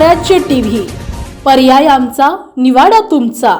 स्वराज्य टीव्ही. पर्याय आमचा निवाडा तुमचा.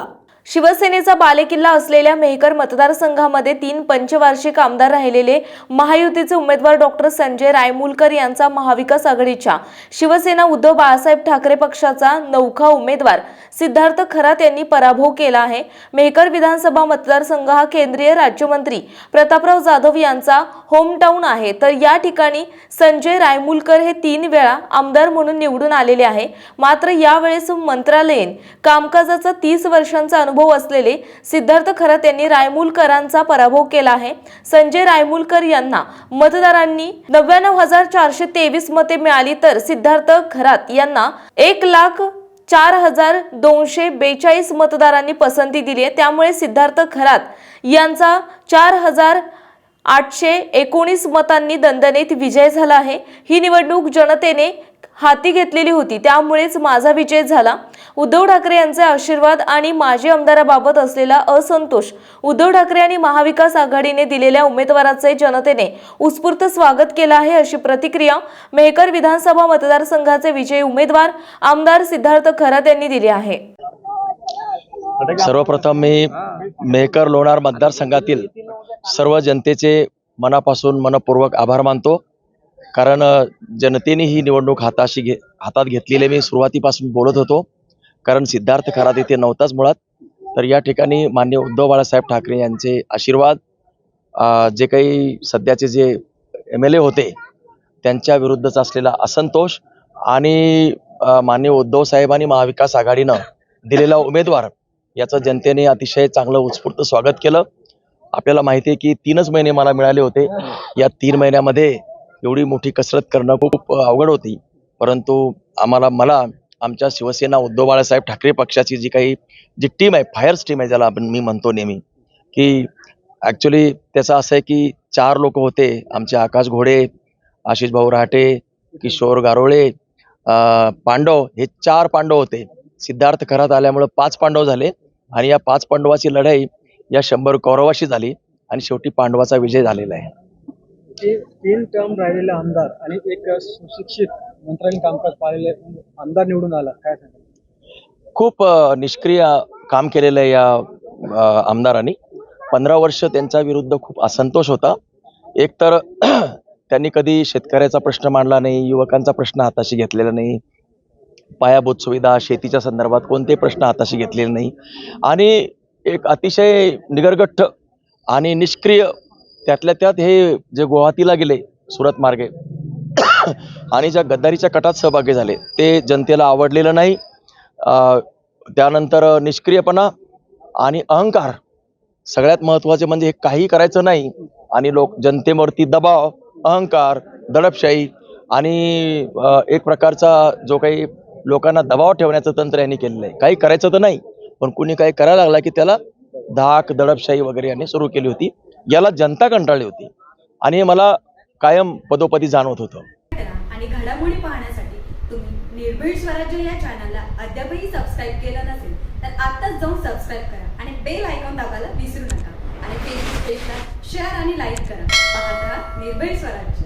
शिवसेनेचा बालेकिल्ला असलेल्या मेहकर मतदारसंघामध्ये तीन पंचवार्षिक आमदार राहिलेले महायुतीचे उमेदवार डॉक्टर संजय रायमुलकर यांचा महाविकास आघाडीच्या शिवसेना उद्धव बाळासाहेब ठाकरे पक्षाचा नौखा उमेदवार सिद्धार्थ खरात यांनी पराभव केला आहे. मेहकर विधानसभा मतदारसंघ हा केंद्रीय राज्यमंत्री प्रतापराव जाधव यांचा होमटाऊन आहे. तर या ठिकाणी संजय रायमुलकर हे तीन वेळा आमदार म्हणून निवडून आलेले आहे. मात्र यावेळेस मंत्रालयीन कामकाजाचा तीस वर्षांचा अनुभव असलेले सिद्धार्थ खरात यांनी रायमुलकरांचा पराभव केला आहे. संजय रायमुलकर यांना मतदारांनी नव्याण्णव हजार चारशे तेवीस मते मिळाली तर सिद्धार्थ खरात यांना एक लाख चार हजार दोनशे बेचाळीस मतदारांनी पसंती दिली आहे. त्यामुळे सिद्धार्थ खरात यांचा चार हजार आठशे एकोणीस मतांनी दणदणीत विजय झाला आहे. ही निवडणूक जनतेने हाती घेतलेली होती. त्यामुळेच माझा विजय झाला. उद्धव ठाकरे यांचे आशीर्वाद आणि माजी आमदाराबाबत असलेला असंतोष उद्धव ठाकरे आणि महाविकास आघाडीने दिलेल्या उमेदवाराचे जनतेने उत्स्फूर्त स्वागत केलं आहे अशी प्रतिक्रिया मेहकर विधानसभा मतदारसंघाचे विजयी उमेदवार आमदार सिद्धार्थ खरात यांनी दिली आहे. सर्वप्रथम मी मेहकर लोणार मतदारसंघातील सर्व जनतेचे मनापासून मनपूर्वक आभार मानतो. कारण जनतेने ही निवडणूक हाताशी घे हातात घेतलेली मी सुरुवातीपासून बोलत होतो. कारण सिद्धार्थ खरात इथे नव्हताच मुळात. तर या ठिकाणी मान्य उद्धव बाळासाहेब ठाकरे यांचे आशीर्वाद जे काही सध्याचे जे एम एल ए होते त्यांच्या विरुद्धचा असलेला असंतोष आणि मान्य उद्धव साहेबांनी महाविकास आघाडीनं दिलेला उमेदवार याचं जनतेने अतिशय चांगलं उत्स्फूर्त स्वागत केलं. आपल्याला माहिती आहे की तीनच महिने मला मिळाले होते. या तीन महिन्यामध्ये एवढी मोठी कसरत करणं खूप अवघड होती. परंतु आम्हाला मला आमच्या शिवसेना उद्धव बाळासाहेब ठाकरे पक्षाची जी काही जी टीम आहे फायर्स टीम आहे ज्याला आपण मी म्हणतो नेहमी की ॲक्च्युली त्याचं असं आहे की चार लोक होते. आमचे आकाश घोडे आशिष भाऊ राहटे किशोर गारोळे पांडव हे चार पांडव होते. सिद्धार्थ खरात आल्यामुळे पाच पांडव झाले आणि या पाच पांडवाची लढाई या शंभर कौरवाशी झाली आणि शेवटी पांडवाचा विजय झालेला आहे. तीन टर्म राहिलेले आमदार आणि एक सुशिक्षित मंत्र्यांनी कामकाज पाहिलेले आमदार निवडून आला. काय खूप निष्क्रिय काम केलेलं आहे या आमदारांनी. पंधरा वर्ष त्यांच्या विरुद्ध खूप असंतोष होता. एक तर त्यांनी कधी शेतकऱ्याचा प्रश्न मांडला नाही युवकांचा प्रश्न हाताशी घेतलेला नाही पायाभूत सुविधा शेतीच्या संदर्भात कोणते प्रश्न हाताशी घेतलेले नाही. आणि एक अतिशय निगरगठ्ठ आणि निष्क्रिय त्यातल्या त्यात हे जे गुवाहाटीला गेले सुरत मार्गे आणि ज्या गद्दारीच्या कटात सहभागी झाले ते जनतेला आवडलेलं नाही. त्यानंतर निष्क्रियपणा आणि अहंकार सगळ्यात महत्त्वाचे म्हणजे हे काही करायचं नाही आणि लोक जनतेवरती दबाव अहंकार दडपशाही आणि एक प्रकारचा जो काही लोकांना दबाव ठेवण्याचं तंत्र यांनी केलेलं आहे. काही करायचं तर नाही. पण कुणी काही करायला लागला की त्याला धाक दडपशाही वगैरे यांनी सुरू केली होती. याला जनता कंटाळली होती. आणि हे मला कायम पदोपदी जाणवत होतं. आणि घडामोडी पाहण्यासाठी तुम्ही निर्भीड स्वराज्य या चॅनलला अद्यापही सबस्क्राईब केलं नसेल तर आत्ताच जाऊन सबस्क्राईब करा आणि बेल आयकॉन दाबायला विसरू नका. आणि फेसबुक पेजला शेअर आणि लाईक करा. पाहत राहा निर्भीड स्वराज्य.